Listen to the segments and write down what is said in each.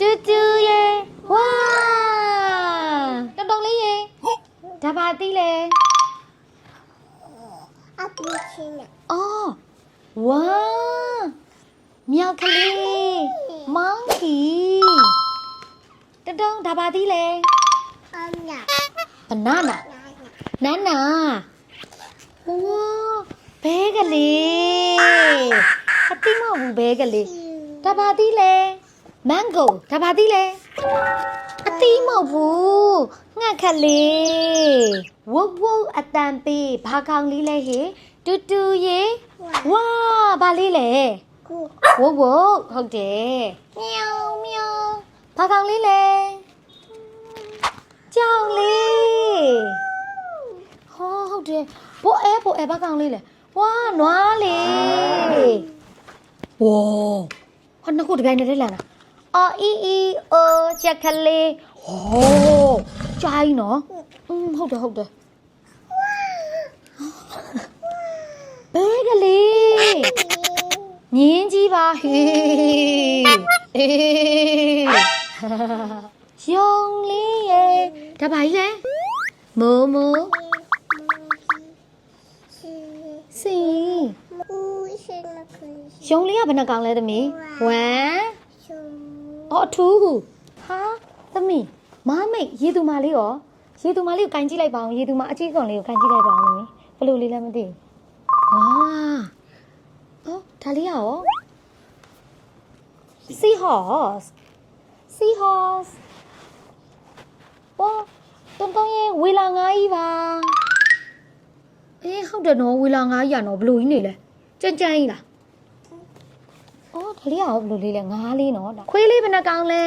တူတူရေဝါတုံတုံလေးရေဒါပါသီးလေအပူချင်းနဲ့အော်ဝါမြောက်ကလေးမောင်ကီတုံတုံဒါပါသီးလေအမ်ညာဘနာနာနာနာဝါဘဲကလေးအတိမဟုတ်ဘူးဘဲကလေးဒါပါသီးလဲ မန်ဂိုဒါပါသီးလဲအသီးမဟုတ်ဘူးငှက်ခက်လေးဝုတ်ဝုတ်အတန်ပေးဘာကောင်လေးလဲဟေတူတူရေဝါဘာလေးလဲကူဝုတ်ဝုတ်ဟုတ်တယ်မြောင်မြောင်ဘာကောင်လေးလဲကြောင်လေးဟောဟုတ်တယ်ဘောအဲဘောအဲဘာကောင်လေးလဲဝါနွားလေးဝေါဟောနှစ်ခုတပြိုင်တည်းလန်တာ အော်အီအီအိုချက်ကလေးဟောကြိုင်းနော်อืมဟုတ်တယ်ဟုတ်တယ်ဘဲကလေးညင်းကြီးပါဟေးအေးရုံလေးရဲ့ဒါပါကြီးလဲမိုးမိုးစီစီမူရှင်နခွန်ရုံလေးကဘယ်နှကောင်လဲသမီး1ရှုံ အော်အထူးဟုဟာသမီးမမိတ်ရေသူမလေးရောရေသူမလေးကိုကန်ကြည့်လိုက်ပါအောင်ရေသူမအကြီးကောင်လေးကိုကန်ကြည့်လိုက်ပါအောင်သမီးဘယ်လိုလေးလဲမသိဘူးဝါအော်ဒါလေးကရော seahorse seahorse ဝါတုံတုံရဲ့ဝေလာငါးကြီးပါအေးဟုတ်တယ်နော်ဝေလာငါးကြီးကနော်ဘယ်လိုကြီးနေလဲကြမ်းကြမ်းကြီးလား အော်ဒါလေးကရောဘယ်လိုလေးလဲငါးလေးနော်ဒါခွေးလေးဘယ်နှကောင်လဲ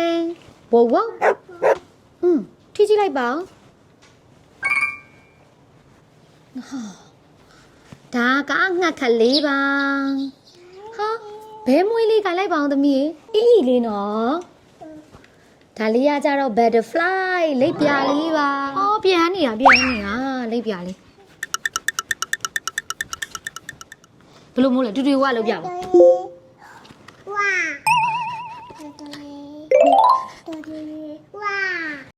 ဝုတ်ဝုတ်อืมထိကြည့်လိုက်ပါဦးဟာဒါကငှက်ခက်လေးပါဟာဘဲမွေးလေးကလိုက်ပါအောင်သမီးအီအီလေးနော်ဒါလေးကကြတော့ butterfly လိပ်ပြာလေးပါအော်ပြန်နေတာပြန်နေတာလိပ်ပြာလေးဘယ်လိုမို့လဲတူတူကလောက်ပြပါ တော်ဝါတော်တော်တော်ဝါ